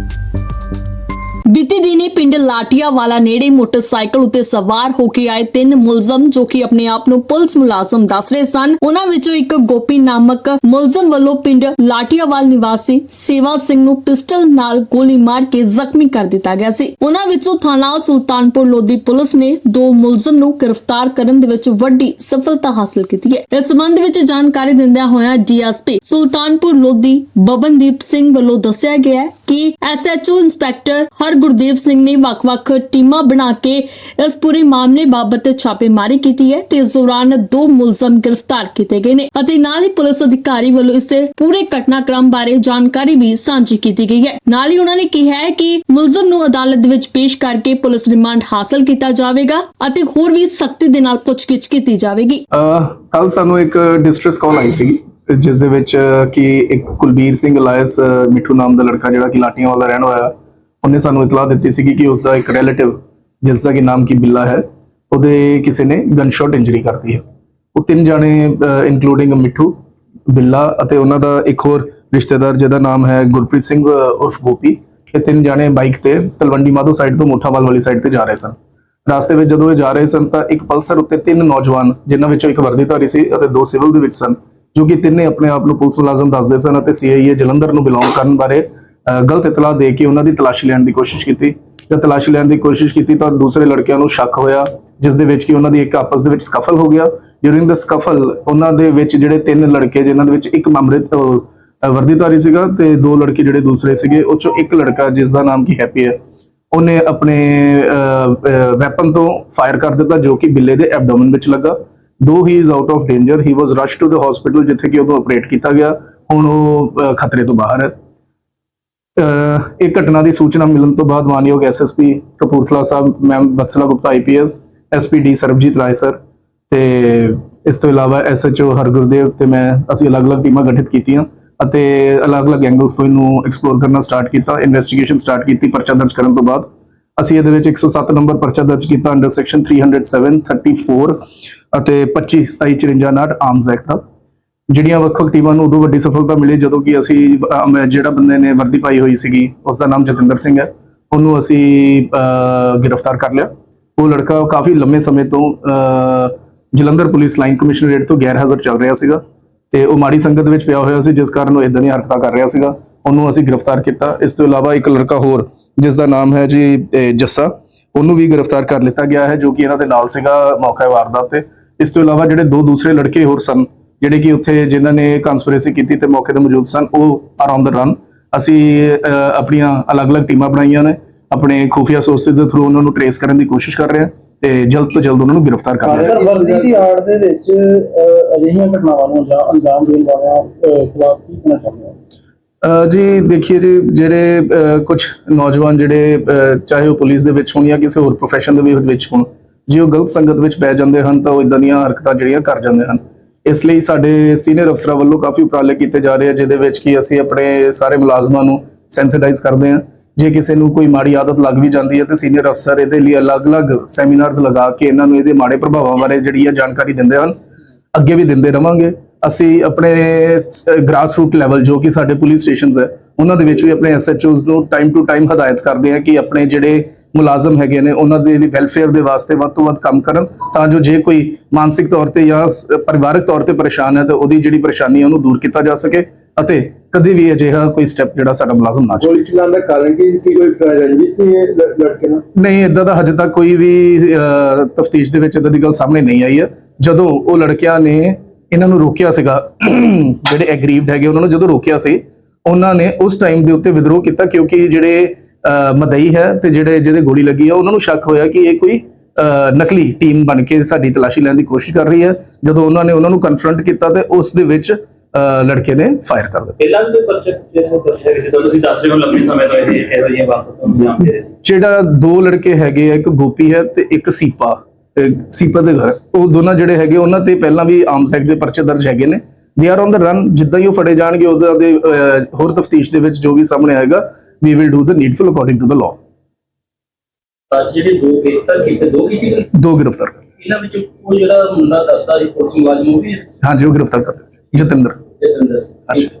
you ਬੀਤੀ ਦਿਨੀ ਪਿੰਡ ਲਾਟੀਆਵਾਲਾ ਨੇੜੇ ਮੋਟਰਸਾਈਕਲ ਉੱਤੇ ਸਵਾਰ ਹੋ ਕੇ ਆਏ ਤਿੰਨ ਮੁਲਜ਼ਮ ਜੋ ਕਿ ਆਪਣੇ ਆਪ ਨੂੰ ਪੁਲਿਸ ਮੁਲਾਜ਼ਮ ਦੱਸ ਰਹੇ ਸਨ। ਉਹਨਾਂ ਵਿੱਚੋਂ ਇੱਕ ਗੋਪੀ ਨਾਮਕ ਮੁਲਜ਼ਮ ਵੱਲੋਂ ਪਿੰਡ ਲਾਟੀਆਵਾਲ ਨਿਵਾਸੀ ਸੇਵਾ ਸਿੰਘ ਨੂੰ ਪਿਸਟਲ ਨਾਲ ਗੋਲੀ ਮਾਰ ਕੇ ਜ਼ਖਮੀ ਕਰ ਦਿੱਤਾ ਗਿਆ ਸੀ। ਉਹਨਾਂ ਵਿੱਚੋਂ ਥਾਣਾ ਸੁਲਤਾਨਪੁਰ ਲੋਧੀ ਪੁਲਿਸ ਨੇ ਦੋ ਮੁਲਜ਼ਮ ਨੂੰ ਗ੍ਰਿਫਤਾਰ ਕਰਨ ਦੇ ਵਿੱਚ ਵੱਡੀ ਸਫਲਤਾ ਹਾਸਲ ਕੀਤੀ ਹੈ। ਇਸ ਸੰਬੰਧ ਵਿੱਚ ਜਾਣਕਾਰੀ ਦਿੰਦਿਆਂ ਹੋਇਆਂ ਡੀਐਸਪੀ ਸੁਲਤਾਨਪੁਰ ਲੋਧੀ ਬਬਨਦੀਪ ਸਿੰਘ ਵੱਲੋਂ ਦੱਸਿਆ ਗਿਆ ਹੈ ਕਿ ਐਸਐਚਓ ਇੰਸਪੈਕਟਰ ਹਰ ਗੁਰਦੇਵ ਸਿੰਘ ਨੇ ਵੱਖ-ਵੱਖ ਟੀਮਾਂ ਬਣਾ ਕੇ ਇਸ ਪੂਰੇ ਮਾਮਲੇ ਬਾਬਤ ਛਾਪੇਮਾਰੀ ਕੀਤੀ ਹੈ ਤੇ ਇਸ ਦੌਰਾਨ ਦੋ ਮੁਲਜ਼ਮ ਗ੍ਰਿਫਤਾਰ ਕੀਤੇ ਗਏ ਨੇ ਅਤੇ ਨਾਲ ਹੀ ਪੁਲਿਸ ਅਧਿਕਾਰੀ ਵੱਲੋਂ ਇਸ ਦੇ ਪੂਰੇ ਘਟਨਾਕ੍ਰਮ ਬਾਰੇ ਜਾਣਕਾਰੀ ਵੀ ਸਾਂਝੀ ਕੀਤੀ ਗਈ ਹੈ। ਨਾਲ ਹੀ ਉਹਨਾਂ ਨੇ ਕਿਹਾ ਹੈ ਕਿ ਮੁਲਜ਼ਮ ਨੂੰ ਅਦਾਲਤ ਦੇ ਵਿੱਚ ਪੇਸ਼ ਕਰਕੇ ਪੁਲਿਸ ਰਿਮਾਂਡ ਹਾਸਲ ਕੀਤਾ ਜਾਵੇਗਾ ਅਤੇ ਹੋਰ ਵੀ ਸਖਤੀ ਦੇ ਨਾਲ ਪੁੱਛਗਿੱਛ ਕੀਤੀ ਜਾਵੇਗੀ। ਕੱਲ ਸਾਨੂੰ ਇੱਕ ਡਿਸਟ੍ਰੈਸ ਕਾਲ ਆਈ ਸੀ ਜਿਸ ਦੇ ਵਿੱਚ ਕਿ ਇੱਕ ਕੁਲਬੀਰ ਸਿੰਘ ਲਾਇਸ ਮਿੱਠੂ ਨਾਮ ਦਾ ਲੜਕਾ ਜਿਹੜਾ ਕਿ ਲਾਟੀਆਂ ਵਾਲਾ ਰਹਿਣ ਵਾਲਾ ਉਹਨੇ ਸਾਨੂੰ ਇਤਲਾਹ ਦਿੱਤੀ ਸੀ ਕਿ ਉਸ ਦਾ ਇੱਕ ਰਿਲੇਟਿਵ ਜਿਸ ਦਾ ਕਿ ਨਾਮ ਕੀ ਬਿੱਲਾ ਹੈ, ਉਹਦੇ ਕਿਸੇ ਨੇ ਗਨ ਸ਼ਾਟ ਇੰਜਰੀ ਕਰਤੀ ਹੈ। ਉਹ ਤਿੰਨ ਜਾਣੇ ਇਨਕਲੂਡਿੰਗ ਮਿੱਠੂ, ਬਿੱਲਾ ਅਤੇ ਉਹਨਾਂ ਦਾ ਇੱਕ ਹੋਰ ਰਿਸ਼ਤੇਦਾਰ ਜਿਹਦਾ ਨਾਮ ਹੈ ਗੁਰਪ੍ਰੀਤ ਸਿੰਘ ਉਰਫ ਗੋਪੀ, ਇਹ ਤਿੰਨ ਜਾਣੇ ਬਾਈਕ ਤੇ ਤਲਵੰਡੀ ਮਾਧੋ ਸਾਈਡ ਤੋਂ ਮੋਠਾਵਾਲ ਵਾਲੀ ਸਾਈਡ ਤੇ ਜਾ ਰਹੇ ਸਨ। ਰਾਸਤੇ ਵਿੱਚ ਜਦੋਂ ਇਹ ਜਾ ਰਹੇ ਸਨ ਤਾਂ ਇੱਕ ਪਲਸਰ ਉੱਤੇ ਤਿੰਨ ਨੌਜਵਾਨ, ਜਿਨ੍ਹਾਂ ਵਿੱਚੋਂ ਇੱਕ ਵਰਦੀਧਾਰੀ ਸੀ ਅਤੇ ਦੋ ਸਿਵਲ ਦੇ ਵਿੱਚ ਸਨ, ਜੋ ਕਿ ਤਿੰਨੇ ਆਪਣੇ ਆਪ ਨੂੰ ਪੁਲਿਸ ਮੁਲਾਜ਼ਮ ਦੱਸਦੇ ਸਨ ਅਤੇ ਸੀਆਈਏ ਜਲੰਧਰ ਨੂੰ ਬਿਲੋਂਗ ਕਰਨ ਬਾਰੇ ਗਲਤ ਇਤਲਾਹ ਦੇ ਕੇ ਉਹਨਾਂ ਦੀ ਤਲਾਸ਼ੀ ਲੈਣ ਦੀ ਕੋਸ਼ਿਸ਼ ਕੀਤੀ। ਜਾਂ ਤਲਾਸ਼ੀ ਲੈਣ ਦੀ ਕੋਸ਼ਿਸ਼ ਕੀਤੀ ਤਾਂ ਦੂਸਰੇ ਲੜਕਿਆਂ ਨੂੰ ਸ਼ੱਕ ਹੋਇਆ, ਜਿਸ ਦੇ ਵਿੱਚ ਕਿ ਉਹਨਾਂ ਦੀ ਇੱਕ ਆਪਸ ਦੇ ਵਿੱਚ ਸਕਫਲ ਹੋ ਗਿਆ। ਡਿਊਰਿੰਗ ਦ ਸਕਫਲ ਉਹਨਾਂ ਦੇ ਵਿੱਚ ਜਿਹੜੇ ਤਿੰਨ ਲੜਕੇ, ਜਿਨ੍ਹਾਂ ਦੇ ਵਿੱਚ ਇੱਕ ਅੰਮ੍ਰਿਤ ਵਰਦੀਧਾਰੀ ਸੀਗਾ ਤੇ ਦੋ ਲੜਕੇ ਜਿਹੜੇ ਦੂਸਰੇ ਸੀਗੇ, ਉਹ ਚੋਂ ਇੱਕ ਲੜਕਾ, ਜਿਸ ਦਾ ਨਾਮ ਕੀ ਹੈਪੀ ਹੈ, ਉਹਨੇ ਆਪਣੇ ਵੈਪਨ ਤੋਂ ਫਾਇਰ ਕਰ ਦਿੱਤਾ, ਜੋ ਕਿ ਬਿੱਲੇ ਦੇ ਐਬਡੋਮਨ ਵਿੱਚ ਲੱਗਾ। ਦੋ he is out of danger he was rush to the hospital ਜਿੱਥੇ ਕਿ ਉਹਨੂੰ ਆਪਰੇਟ ਕੀਤਾ ਗਿਆ। ਹੁਣ ਉਹ ਖਤਰੇ ਤੋਂ ਬਾਹਰ ਹੈ। ਇਹ ਘਟਨਾ ਦੀ ਸੂਚਨਾ ਮਿਲਣ ਤੋਂ ਬਾਅਦ ਮਾਨਯੋਗ SSP Kapurthala Sahib ma'am Vatsala Gupta IPS SPD Sarbjit Rai sir ਤੇ ਇਸ ਤੋਂ ਇਲਾਵਾ ਐਸਐਚਓ ਹਰਗੁਰਦੇਵ ਤੇ ਮੈਂ, ਅਸੀਂ ਅਲੱਗ-ਅਲੱਗ ਟੀਮਾਂ ਗਠਿਤ ਕੀਤੀਆਂ ਅਤੇ ਅਲੱਗ-ਅਲੱਗ ਐਂਗਲਸ ਤੋਂ ਇਹਨੂੰ ਐਕਸਪਲੋਰ ਕਰਨਾ ਸਟਾਰਟ ਕੀਤਾ ਇਨਵੈਸਟੀਗੇਸ਼ਨ ਸਟਾਰਟ ਕੀਤੀ, ਪਰਚਾ ਦਰਜ ਕਰਨ ਤੋਂ ਬਾਅਦ। ਅਸੀਂ ਇਹਦੇ ਵਿੱਚ 107 ਨੰਬਰ ਪਰਚਾ ਦਰਜ ਕੀਤਾ ਅੰਡਰ ਸੈਕਸ਼ਨ 307 34 ਅਤੇ 25 27 54 ਨਾਲ ਆਰਮਸ ਐਕਟ ਦਾ। ਜਿਹੜੀਆਂ ਵੱਖ-ਵੱਖ ਟੀਮਾਂ ਨੂੰ ਉਦੋਂ ਵੱਡੀ ਸਫਲਤਾ ਮਿਲੀ ਜਦੋਂ ਕਿ ਅਸੀਂ ਜਿਹੜਾ ਬੰਦੇ ਨੇ ਵਰਦੀ ਪਾਈ ਹੋਈ ਸੀਗੀ ਉਸ ਦਾ ਨਾਮ ਜਤਿੰਦਰ ਸਿੰਘ ਹੈ। ਉਹਨੂੰ ਅਸੀਂ ਗ੍ਰਿਫਤਾਰ ਕਰ ਲਿਆ। ਉਹ ਲੜਕਾ ਕਾਫੀ ਲੰਮੇ ਸਮੇਂ ਤੋਂ ਜਲੰਧਰ ਪੁਲਿਸ ਲਾਈਨ ਕਮਿਸ਼ਨਰੇਟ ਤੋਂ ਗੈਰ ਹਾਜ਼ਰ ਚੱਲ ਰਿਹਾ ਸੀਗਾ ਤੇ ਉਹ ਮਾੜੀ ਸੰਗਤ ਵਿੱਚ ਪਿਆ ਹੋਇਆ ਸੀ, ਜਿਸ ਕਾਰਨ ਉਹ ਇਦਾਂ ਦੀਆਂ ਹਰਕਤਾਂ ਕਰ ਰਿਹਾ ਸੀਗਾ। ਉਹਨੂੰ ਅਸੀਂ ਗ੍ਰਿਫਤਾਰ ਕੀਤਾ। ਇਸ ਤੋਂ ਇਲਾਵਾ ਇੱਕ ਲੜਕਾ ਹੋਰ, ਜਿਸ ਦਾ ਨਾਮ ਹੈ ਜੀ ਜੱਸਾ, ਉਹਨੂੰ ਵੀ ਗ੍ਰਿਫਤਾਰ ਕਰ ਲਿੱਤਾ ਗਿਆ ਹੈ, ਜੋ ਕਿ ਇਹਨਾਂ ਦੇ ਨਾਲ ਸੀਗਾ ਮੌਕੇ ਵਾਰਦਾਤ ਤੇ। ਇਸ ਤੋਂ ਇਲਾਵਾ ਜਿਹੜੇ ਦੋ ਦੂਸਰੇ ਲੜਕੇ ਹੋਰ ਸਨ ਜਿਹੜੇ ਕਿ ਉੱਥੇ ਜਿਨ੍ਹਾਂ ਨੇ ਕਨਸਪੀਰੇਸੀ ਕੀਤੀ ਤੇ ਮੌਕੇ ਤੇ ਮੌਜੂਦ ਸਨ ਉਹ ਆਰ ਔਨ ਦ ਰਨ ਅਸੀਂ ਆਪਣੀਆਂ ਅਲੱਗ-ਅਲੱਗ ਟੀਮਾਂ ਬਣਾਈਆਂ ਨੇ। ਆਪਣੇ ਖੁਫੀਆ ਸੋਰਸਸ ਦੇ ਥਰੂ ਉਹਨਾਂ ਨੂੰ ਟਰੇਸ ਕਰਨ ਦੀ ਕੋਸ਼ਿਸ਼ ਕਰ ਰਹੇ ਹਾਂ ਤੇ ਜਲਦ ਤੋਂ ਜਲਦ ਉਹਨਾਂ ਨੂੰ ਗ੍ਰਿਫਤਾਰ ਕਰ ਲਿਆ ਸਰ ਵਰਦੀ ਦੀ ਆੜ ਦੇ ਵਿੱਚ ਅਜਿਹੀਆਂ ਘਟਨਾਵਾਂ ਨੂੰ ਜਾਂ ਅੰਜਾਮ ਦੇਣ ਵਾਲਿਆਂ ਖਿਲਾਫ ਕੀ ਕਹਿਣਾ ਚਾਹੁੰਦੇ ਜੀ ਦੇਖੀਏ ਜੀ ਜਿਹੜੇ ਕੁਝ ਨੌਜਵਾਨ ਜਿਹੜੇ ਚਾਹੇ ਉਹ ਪੁਲਿਸ ਦੇ ਵਿੱਚ ਹੋਣ ਜਾਂ ਕਿਸੇ ਹੋਰ profession ਦੇ ਵਿੱਚ ਹੋਣ ਜੇ ਉਹ ਗਲਤ ਸੰਗਤ ਵਿੱਚ ਪੈ ਜਾਂਦੇ ਹਨ ਤਾਂ ਉਹ ਇਦਾਂ ਦੀਆਂ ਹਰਕਤਾਂ ਜਿਹੜੀਆਂ ਕਰ ਜਾਂਦੇ ਹਨ। ਇਸ ਲਈ ਸਾਡੇ ਸੀਨੀਅਰ ਅਫਸਰਾਂ ਵੱਲੋਂ ਕਾਫੀ ਉਪਰਾਲੇ ਕੀਤੇ ਜਾ ਰਹੇ ਆ, ਜਿਹਦੇ ਵਿੱਚ ਕਿ ਅਸੀਂ ਆਪਣੇ ਸਾਰੇ ਮੁਲਾਜ਼ਮਾਂ ਨੂੰ ਸੈਂਸਿਟਾਈਜ਼ ਕਰਦੇ ਹਾਂ। ਜੇ ਕਿਸੇ ਨੂੰ ਕੋਈ ਮਾੜੀ ਆਦਤ ਲੱਗ ਵੀ ਜਾਂਦੀ ਹੈ ਤੇ ਸੀਨੀਅਰ ਅਫਸਰ ਇਹਦੇ ਲਈ ਅਲੱਗ-ਅਲੱਗ ਸੈਮੀਨਾਰਸ ਲਗਾ ਕੇ ਇਹਨਾਂ ਨੂੰ ਇਹਦੇ ਮਾੜੇ ਪ੍ਰਭਾਵਾਂ ਬਾਰੇ ਜਿਹੜੀ ਆ ਜਾਣਕਾਰੀ ਦਿੰਦੇ ਹਨ, ਅੱਗੇ ਵੀ ਦਿੰਦੇ ਰਵਾਂਗੇ। ਅਸੀਂ ਆਪਣੇ ਗ੍ਰਾਸ ਰੂਟ ਲੈਵਲ ਜੋ ਕਿ ਸਾਡੇ ਪੁਲਿਸ ਸਟੇਸ਼ਨਸ ਹੈ ਉਹਨਾਂ ਦੇ ਵਿੱਚ ਵੀ ਆਪਣੇ ਐਸਐਚਓਜ਼ ਨੂੰ ਟਾਈਮ ਟੂ ਟਾਈਮ ਹਦਾਇਤ ਕਰਦੇ ਆ ਕਿ ਆਪਣੇ ਜਿਹੜੇ ਮੁਲਾਜ਼ਮ ਹੈਗੇ ਨੇ ਉਹਨਾਂ ਦੇ ਵੈਲਫੇਅਰ ਦੇ ਵਾਸਤੇ ਵੱਧ ਤੋਂ ਵੱਧ ਕੰਮ ਕਰਨ ਤਾਂ ਜੋ ਜੇ ਕੋਈ ਮਾਨਸਿਕ ਤੌਰ ਤੇ ਜਾਂ ਪਰਿਵਾਰਕ ਤੌਰ ਤੇ ਪਰੇਸ਼ਾਨ ਹੈ ਤਾਂ ਉਹਦੀ ਜਿਹੜੀ ਪਰੇਸ਼ਾਨੀ ਹੈ ਉਹਨੂੰ ਦੂਰ ਕੀਤਾ ਜਾ ਸਕੇ ਅਤੇ ਕਦੇ ਵੀ ਅਜਿਹਾ ਕੋਈ ਸਟੈਪ ਜਿਹੜਾ ਸਾਡਾ ਮੁਲਾਜ਼ਮ ਨਾ ਚੁੱਕੇ ਗੋਲੀ ਚਲਾਉਣ ਦਾ ਕਾਰਨ ਕੀ ਕੀ ਕੋਈ ਰੰਜਿਸ਼ ਸੀ ਇਹ ਲ- ਲੜਕੇ ਨਾਲ ਨਹੀਂ ਇਦਾਂ ਦਾ ਹਜੇ ਤੱਕ ਕੋਈ ਵੀ ਤਫਤੀਸ਼ ਦੇ ਵਿੱਚ ਇਦਾਂ ਦੀ ਗੱਲ ਸਾਹਮਣੇ ਨਹੀਂ ਆਈ ਹੈ। ਜਦੋਂ ਉਹ ਲੜਕਿਆਂ ਨੇ ਇਹਨਾਂ ਨੂੰ ਰੋਕਿਆ ਸੀਗਾ। ਜਿਹੜੇ ਐਗਰੀਵਡ ਹੈਗੇ ਉਹਨਾਂ ਨੂੰ ਜਦੋਂ ਰੋਕਿਆ ਸੀ ਉਹਨਾਂ ਨੇ ਉਸ ਟਾਈਮ ਦੇ ਉੱਤੇ ਵਿਦਰੋਹ ਕੀਤਾ ਕਿਉਂਕਿ ਜਿਹੜੇ ਮਦਈ ਹੈ ਤੇ ਜਿਹੜੇ ਜਿਹਦੇ ਗੋਲੀ ਲੱਗੀ ਹੈ ਉਹਨਾਂ ਨੂੰ ਸ਼ੱਕ ਹੋਇਆ ਕਿ ਇਹ ਕੋਈ ਨਕਲੀ ਟੀਮ ਬਣ ਕੇ ਸਾਡੀ ਤਲਾਸ਼ੀ ਲੈਣ ਦੀ ਕੋਸ਼ਿਸ਼ ਕਰ ਰਹੀ ਹੈ। ਜਦੋਂ ਉਹਨਾਂ ਨੇ ਉਹਨਾਂ ਨੂੰ ਕਨਫਰੰਟ ਕੀਤਾ ਤੇ ਉਸ ਦੇ ਵਿੱਚ ਲੜਕੇ ਨੇ ਫਾਇਰ ਕਰ ਦਿੱਤਾ। ਪਹਿਲਾਂ ਵੀ ਪਰਚੇ ਜਦੋਂ ਤੁਸੀਂ ਦੱਸ ਰਹੇ ਹੋ ਲੰਬੇ ਸਮੇਂ ਤੋਂ ਇਹ ਇਹੋ ਜਿਹੀਆਂ ਅੰਜਾਮ ਦੇ ਰਹੇ ਸੀ ਜਿਹੜਾ ਦੋ ਲੜਕੇ ਹੈਗੇ ਆ ਇੱਕ ਗੋਪੀ ਹੈ ਤੇ ਇੱਕ ਸੀਪਾ। ਅਹ ਸੀਪਾ ਦੇ ਘਰ ਉਹ ਦੋਨਾਂ ਜਿਹੜੇ ਹੈਗੇ ਉਹਨਾਂ ਤੇ ਪਹਿਲਾਂ ਵੀ ਆਰਮਸ ਐਕਟ ਦੇ ਪਰਚੇ ਦਰਜ ਹੈਗੇ ਨੇ they are on the run ਜਿੱਦਾਂ ਹੀ ਉਹ ਫੜੇ ਜਾਣਗੇ ਉਹਦਾ ਦੇ ਹੋਰ ਤਫਤੀਸ਼ ਦੇ ਵਿੱਚ ਜੋ ਵੀ ਸਾਹਮਣੇ ਆਏਗਾ we will do the needful according to the law ਜਿਹੜੇ ਦੋ ਗ੍ਰਿਫਤਾਰ ਕੀਤੇ ਦੋ ਕੀਤੇ ਗਏ। ਦੋ ਗ੍ਰਿਫਤਾਰ। ਇਹਨਾਂ ਵਿੱਚ ਉਹ ਜਿਹੜਾ ਮੁੰਡਾ ਦੱਸਦਾ ਸੀ ਪੁਲਿਸ ਮੁਲਾਜ਼ਮ ਉਹ ਵੀ ਹਾਂਜੀ ਉਹ ਗ੍ਰਿਫਤਾਰ ਕਰ। ਜਤਿੰਦਰ ਜਤਿੰਦਰ ਅੱਛਾ